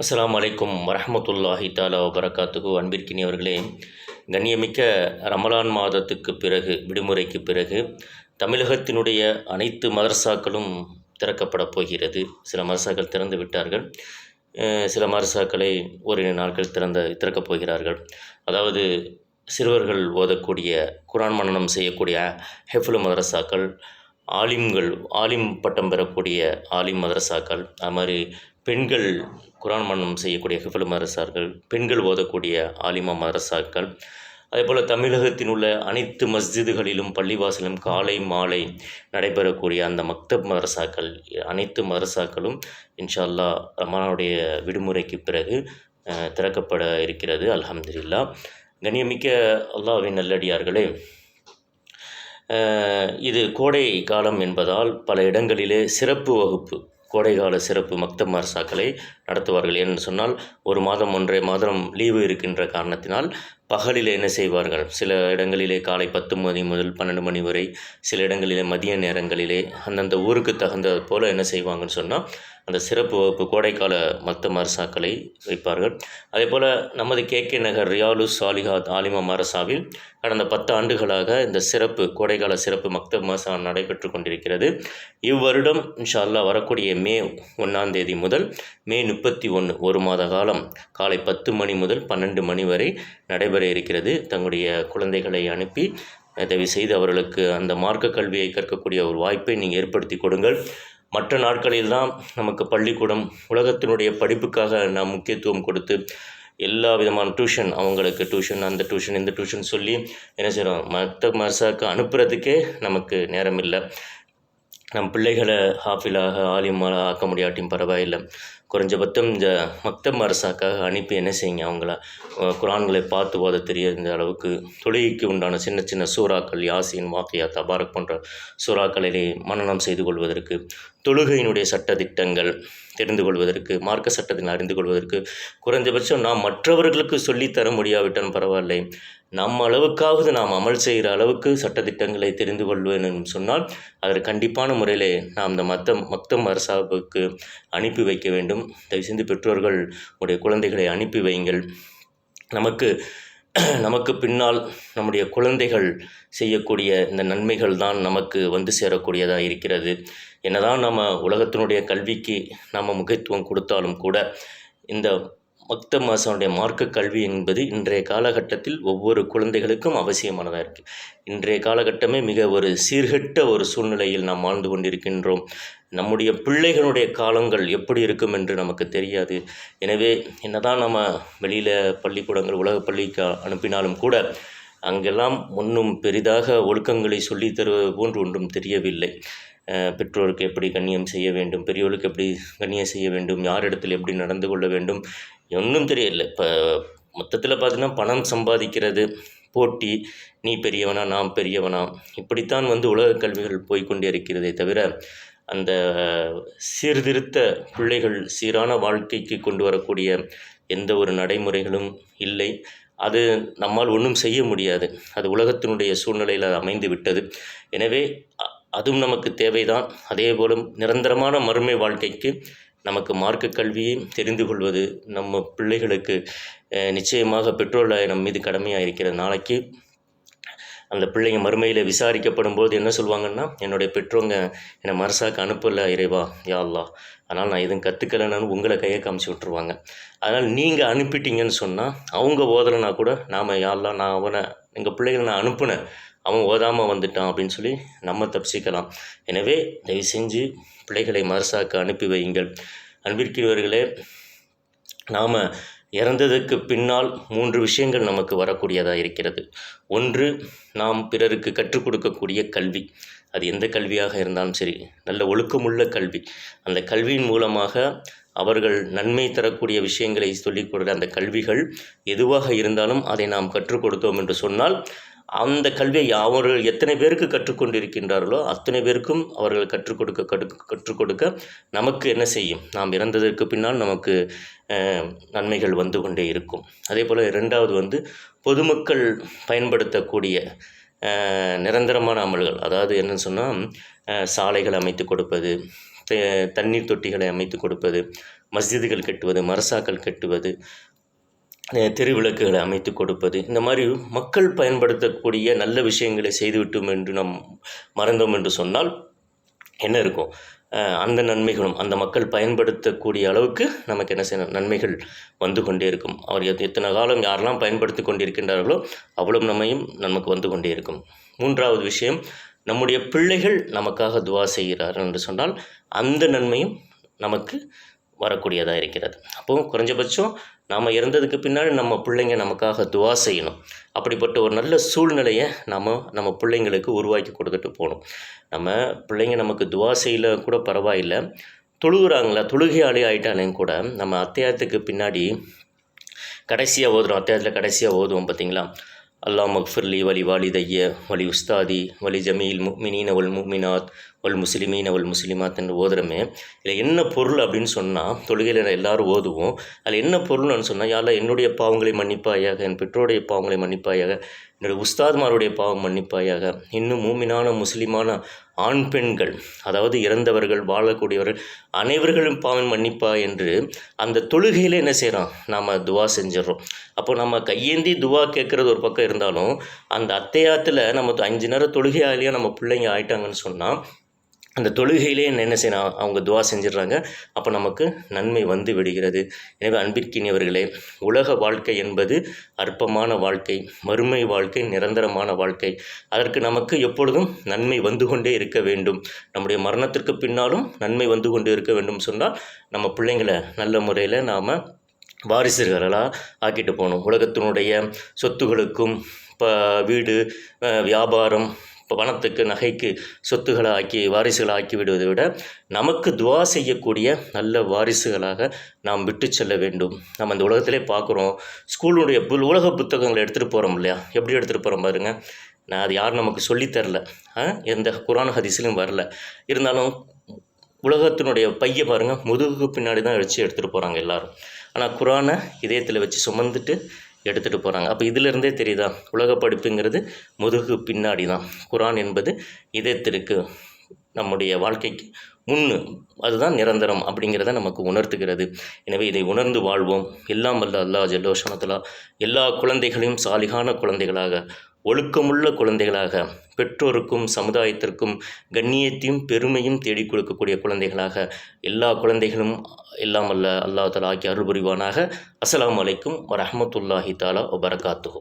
அஸ்லாம் வலைக்கும் வரமத்துல்லாஹி தாலா வரகாத்துக்கு அன்பிற்கினியவர்களே கண்ணியமிக்க ரமலான் மாதத்துக்கு பிறகு விடுமுறைக்கு பிறகு தமிழகத்தினுடைய அனைத்து மதரசாக்களும் திறக்கப்பட போகிறது. சில மதரசாக்கள் திறந்து விட்டார்கள். சில மதரசாக்களை ஓரிரு நாட்கள் திறந்த திறக்கப் போகிறார்கள். அதாவது சிறுவர்கள் ஓதக்கூடிய குரான் மனனம் செய்யக்கூடிய ஹெஃபுல் மதரசாக்கள் ஆலிம்கள் ஆலிம் பட்டம் பெறக்கூடிய ஆலிம் மதரசாக்கள் அது மாதிரி பெண்கள் குரான் மன்னம் செய்யக்கூடிய ஹிஃபல் மதரசாக்கள் பெண்கள் ஓதக்கூடிய ஆலிமா மதரசாக்கள் அதேபோல் தமிழகத்தில் உள்ள அனைத்து மஸ்ஜிதுகளிலும் பள்ளிவாசலும் காலை மாலை நடைபெறக்கூடிய அந்த மக்தப் மதரசாக்கள் அனைத்து மதரசாக்களும் இன்ஷா அல்லாஹ் ரமலானுடைய விடுமுறைக்கு பிறகு திறக்கப்பட இருக்கிறது. அல்ஹம்துலில்லா. கண்ணியமிக்க அல்லாவின் நல்லடியார்களே இது கோடை காலம் என்பதால் பல இடங்களிலே சிறப்பு வகுப்பு கோடைகால சிறப்பு மக்தப் மர்சாக்களை நடத்துவார்கள். என்று சொன்னால் ஒரு மாதம் ஒன்றரை மாதம் லீவு இருக்கின்ற காரணத்தினால் பகலில் என்ன செய்வார்கள்? சில இடங்களிலே காலை பத்து மணி முதல் பன்னெண்டு மணி வரை சில இடங்களிலே மதிய நேரங்களிலே அந்தந்த ஊருக்கு தகுந்தது போல் என்ன செய்வாங்கன்னு சொன்னால் அந்த சிறப்பு வகுப்பு கோடைக்கால மக்த மரசாக்களை வைப்பார்கள். அதே போல் நமது கே கே நகர் ரியாலு சாலிஹாத் ஆலிமா மரசாவில் கடந்த பத்து ஆண்டுகளாக இந்த சிறப்பு கோடைக்கால சிறப்பு மக்தப் மர்சா நடைபெற்று கொண்டிருக்கிறது. இவ்வருடம் இன்ஷா அல்லாஹ் வரக்கூடிய மே ஒன்றாம் தேதி முதல் மே முப்பத்தி ஒன்று ஒரு மாத காலம் காலை பத்து மணி முதல் பன்னெண்டு மணி வரை நடைபெற இருக்கிறது. தங்களுடைய குழந்தைகளை அனுப்பி தயவு செய்து அவர்களுக்கு அந்த மார்க்க கல்வியை கற்கக்கூடிய ஒரு வாய்ப்பை நீங்கள் ஏற்படுத்தி கொடுங்கள். மற்ற நாட்களில் தான் நமக்கு பள்ளிக்கூடம் உலகத்தினுடைய படிப்புக்காக நாம் முக்கியத்துவம் கொடுத்து எல்லா விதமான டியூஷன் அவங்களுக்கு டியூஷன் அந்த டியூஷன் இந்த டியூஷன் சொல்லி என்ன செய்கிறோம் மற்ற மர்சாக்கு அனுப்புறதுக்கே நமக்கு நேரம் இல்லை நம் பிள்ளைகளை ஹாஃபிலாக ஆலிமாக ஆக்க முடியாட்டியும் பரவாயில்லை. குறைஞ்சபட்சம் இந்த மக்தப் அரசாக்காக அனுப்பி என்ன செய்யுங்க அவங்கள? குரான்களை பார்த்து ஓத தெரியாத அளவுக்கு தொழுகைக்கு உண்டான சின்ன சின்ன சூறாக்கள் யாசின் வாக்கியா தபாரக் போன்ற சூறாக்களிலே மனநம் செய்து கொள்வதற்கு தொழுகையினுடைய சட்டதிட்டங்கள் தெரிந்து கொள்வதற்கு மார்க்க சட்டத்தில் அறிந்து கொள்வதற்கு குறைஞ்சபட்சம் நாம் மற்றவர்களுக்கு சொல்லித் தர முடியாவிட்டாலும் பரவாயில்லை. நம்ம அளவுக்காவது நாம் அமல் செய்கிற அளவுக்கு சட்டத்திட்டங்களை தெரிந்து கொள்வேன் சொன்னால் அதற்கு கண்டிப்பான முறையிலே நாம் இந்த மத்த மக்தம் அரசாவுக்கு அனுப்பி வைக்க வேண்டும். தயவுசெய்து பெற்றோர்கள் உடைய குழந்தைகளை அனுப்பி வையுங்கள். நமக்கு நமக்கு பின்னால் நம்முடைய குழந்தைகள் செய்யக்கூடிய இந்த நன்மைகள் தான் நமக்கு வந்து சேரக்கூடியதாக இருக்கிறது. என்னதான் நம்ம உலகத்தினுடைய கல்விக்கு நம்ம முக்கியத்துவம் கொடுத்தாலும் கூட இந்த மொத்த மாசனுடைய மார்க்க கல்வி என்பது இன்றைய காலகட்டத்தில் ஒவ்வொரு குழந்தைகளுக்கும் அவசியமானதாக இருக்குது இன்றைய காலகட்டமே மிக ஒரு சீர்கெட்ட ஒரு சூழ்நிலையில் நாம் வாழ்ந்து கொண்டிருக்கின்றோம். நம்முடைய பிள்ளைகளுடைய காலங்கள் எப்படி இருக்கும் என்று நமக்கு தெரியாது. எனவே என்னதான் நம்ம வெளியில் பள்ளிக்கூடங்கள் உலக பள்ளிக்கு அனுப்பினாலும் கூட அங்கெல்லாம் ஒன்றும் பெரிதாக ஒழுக்கங்களை சொல்லித் தருவது போன்று ஒன்றும் தெரியவில்லை. பெற்றோருக்கு எப்படி கண்ணியம் செய்ய வேண்டும் பெரியவர்களுக்கு எப்படி கண்ணியம் செய்ய வேண்டும் யாரிடத்தில் எப்படி நடந்து கொள்ள வேண்டும் ஒன்றும் தெரியல. இப்போ மொத்தத்தில் பார்த்தீங்கன்னா பணம் சம்பாதிக்கிறது போட்டி நீ பெரியவனா நான் பெரியவனா இப்படித்தான் வந்து உலக கல்விகள் போய்க்கொண்டே இருக்கிறதே தவிர அந்த சீர்திருத்த பிள்ளைகள் சீரான வாழ்க்கைக்கு கொண்டு வரக்கூடிய எந்த ஒரு நடைமுறைகளும் இல்லை. அது நம்மால் ஒன்றும் செய்ய முடியாது. அது உலகத்தினுடைய சூழ்நிலையில் அது அமைந்து விட்டது. எனவே அதுவும் நமக்கு தேவைதான். அதே போலும் நிரந்தரமான மறுமை வாழ்க்கைக்கு நமக்கு மார்க்க கல்வியை தெரிந்து கொள்வது நம்ம பிள்ளைகளுக்கு நிச்சயமாக பெற்றோர்கள் நம் மீது கடமையாக இருக்கிற நாளைக்கு அந்த பிள்ளைங்க மறுமையில் விசாரிக்கப்படும் போது என்ன சொல்லுவாங்கன்னா என்னுடைய பெற்றோங்க என்னை மரசாக்கு அனுப்பலை இறைவா யாழ்லா அதனால் நான் எதுவும் கற்றுக்கலைன்னு உங்களை கையை காமிச்சு விட்ருவாங்க அதனால் நீங்கள் அனுப்பிட்டீங்கன்னு சொன்னால் அவங்க ஓதலைனா கூட நாம் யாழ்லா நான் அவனை எங்கள் பிள்ளைகளை நான் அனுப்புனேன். அவன் ஓதாமல் வந்துட்டான் அப்படின்னு சொல்லி நம்ம தப்பிச்சிக்கலாம். எனவே தயவு செஞ்சு பிள்ளைகளை மரசாக்கு அனுப்பி வையுங்கள். அன்பிற்கிறவர்களே நாம் இறந்ததுக்கு பின்னால் மூன்று விஷயங்கள் நமக்கு வரக்கூடியதாக இருக்கிறது. ஒன்று நாம் பிறருக்கு கற்றுக் கொடுக்கக்கூடிய கல்வி. அது எந்த கல்வியாக இருந்தாலும் சரி நல்ல ஒழுக்கமுள்ள கல்வி. அந்த கல்வியின் மூலமாக அவர்கள் நன்மை தரக்கூடிய விஷயங்களை சொல்லிக் கொடுத்த அந்த கல்விகள் எதுவாக இருந்தாலும் அதை நாம் கற்றுக் கொடுத்தோம் என்று சொன்னால் அந்த கல்வியை அவர்கள் எத்தனை பேருக்கு கற்றுக்கொண்டிருக்கின்றார்களோ அத்தனை பேருக்கும் அவர்கள் கற்றுக் கொடுக்க கற்று கற்றுக் கொடுக்க நமக்கு என்ன செய்யும்? நாம் இறந்ததற்கு பின்னால் நமக்கு நன்மைகள் வந்து கொண்டே இருக்கும். அதே போல் ரெண்டாவது வந்து பொதுமக்கள் பயன்படுத்தக்கூடிய நிரந்தரமான அமல்கள். அதாவது என்னன்னு சொன்னால் சாலைகள் அமைத்து கொடுப்பது தண்ணீர் தொட்டிகளை அமைத்து கொடுப்பது மஸ்ஜிதுகள் கட்டுவது மரசாக்கள் கட்டுவது தெருவிளக்குகளை அமைத்து கொடுப்பது. இந்த மாதிரி மக்கள் பயன்படுத்தக்கூடிய நல்ல விஷயங்களை செய்துவிட்டோம் என்று நாம் மறந்தோம் என்று சொன்னால் என்ன இருக்கும்? அந்த நன்மைகளும் அந்த மக்கள் பயன்படுத்தக்கூடிய அளவுக்கு நமக்கு என்ன செய்யணும்? நன்மைகள் வந்து கொண்டே இருக்கும். அவர் எத்தனை காலம் யாரெல்லாம் பயன்படுத்தி கொண்டிருக்கின்றார்களோ அவ்வளவு நம்மையும் நமக்கு வந்து கொண்டே இருக்கும். மூன்றாவது விஷயம் நம்முடைய பிள்ளைகள் நமக்காக துவா செய்கிறார்கள் என்று சொன்னால் அந்த நன்மையும் நமக்கு வரக்கூடியதாக இருக்கிறது. அப்போது குறைஞ்சபட்சம் நாம் இறந்ததுக்கு பின்னாடி நம்ம பிள்ளைங்க நமக்காக துவா செய்யணும். அப்படிப்பட்ட ஒரு நல்ல சூழ்நிலையை நாம் நம்ம பிள்ளைங்களுக்கு உருவாக்கி கொடுத்துட்டு போகணும். நம்ம பிள்ளைங்க நமக்கு துவா செய்யல கூட பரவாயில்லை. தொழுகிறாங்களா? தொழுகையாளி ஆயிட்டாலேயும் கூட நம்ம அத்தியாயத்துக்கு பின்னாடி கடைசியாக ஓதுறோம். அத்தியாயத்தில் கடைசியாக ஓதுவோம் பார்த்தீங்களா? அல்லாஹ் மக்ஃபிர்லி வலி வாலிதைய வலி உஸ்தாதி வலி ஜமீல் முக்மினீன வல் முக்மினாத் ஒல் முஸ்லிமீன் அவள் முஸ்லிமாத் ஓதுறமே. இதில் என்ன பொருள் அப்படின்னு சொன்னால் தொழுகையில் எல்லாரும் ஓதுவோம். அதில் என்ன பொருள்னு சொன்னால் யாரில் என்னுடைய பாவங்களை மன்னிப்பாயாக என் பெற்றோருடைய பாவங்களை மன்னிப்பாயாக என்னுடைய உஸ்தாத்மாருடைய பாவம் மன்னிப்பாயாக இன்னும் மூமினான முஸ்லிமான ஆண் பெண்கள் அதாவது இறந்தவர்கள் வாழக்கூடியவர்கள் அனைவர்களும் பாவம் மன்னிப்பா என்று அந்த தொழுகையில் என்ன செய்கிறோம் நாம் துவா செஞ்சிடறோம். அப்போ நம்ம கையேந்தி துவா கேட்குறது ஒரு பக்கம் இருந்தாலும் அந்த அத்தையாத்தில் நம்ம அஞ்சு நேரம் தொழுகையாலேயே நம்ம பிள்ளைங்க ஆயிட்டாங்கன்னு சொன்னால் அந்த தொழுகையிலே என்ன என்ன செய்யணும்? அவங்க துவா செஞ்சிடுறாங்க. அப்போ நமக்கு நன்மை வந்து விடுகிறது. எனவே அன்பிற்கினியவர்களே உலக வாழ்க்கை என்பது அற்பமான வாழ்க்கை மறுமை வாழ்க்கை நிரந்தரமான வாழ்க்கை. அதற்கு நமக்கு எப்பொழுதும் நன்மை வந்து கொண்டே இருக்க வேண்டும். நம்முடைய மரணத்திற்கு பின்னாலும் நன்மை வந்து கொண்டே இருக்க வேண்டும் சொன்னால் நம்ம பிள்ளைங்களை நல்ல முறையில் நாம் வாரிசுகளாக ஆக்கிட்டு போகணும். உலகத்தினுடைய சொத்துகளுக்கும் இப்போ வீடு வியாபாரம் பணத்துக்கு நகைக்கு சொத்துக்களை ஆக்கி வாரிசுகளை ஆக்கி விடுவதை விட நமக்கு துவா செய்யக்கூடிய நல்ல வாரிசுகளாக நாம் விட்டு செல்ல வேண்டும். நம்ம இந்த உலகத்திலே பார்க்குறோம் ஸ்கூலுடைய புல் உலக புத்தகங்களை எடுத்துகிட்டு போகிறோம் இல்லையா? எப்படி எடுத்துகிட்டு போகிறோம் பாருங்கள் நான் அது யாரும் நமக்கு சொல்லித்தரல ஆ? எந்த குரான் ஹதீஸ்லையும் வரல. இருந்தாலும் உலகத்தினுடைய பைய பாருங்கள் முதுகுக்கு பின்னாடி தான் வச்சு எடுத்துகிட்டு போகிறாங்க எல்லாரும். ஆனால் குரானை இதயத்தில் வச்சு சுமந்துட்டு எடுத்துகிட்டு போகிறாங்க அப்போ இதிலிருந்தே தெரியுதா? உலக படிப்புங்கிறது முதுகு பின்னாடி தான் குரான் என்பது இதயத்திற்கு நம்முடைய வாழ்க்கைக்கு முன்னு. அதுதான் நிரந்தரம் அப்படிங்கிறத நமக்கு உணர்த்துகிறது. எனவே இதை உணர்ந்து வாழ்வோம். எல்லாம் வல்ல அல்லா ஜல்லோஷனத்தலா எல்லா குழந்தைகளையும் சாலிகான குழந்தைகளாக ஒழுக்கமுள்ள குழந்தைகளாக பெற்றோருக்கும் சமுதாயத்திற்கும் கண்ணியத்தையும் பெருமையும் தேடிக் கொடுக்கக்கூடிய குழந்தைகளாக எல்லா குழந்தைகளும் எல்லாம் அல்ல அல்லாஹ் தலா ஆக்கி அருள் புரிவானாக. அஸ்ஸலாமு அலைக்கும் வரஹ்மத்துல்லாஹி தாலா வபரகாத்துஹு.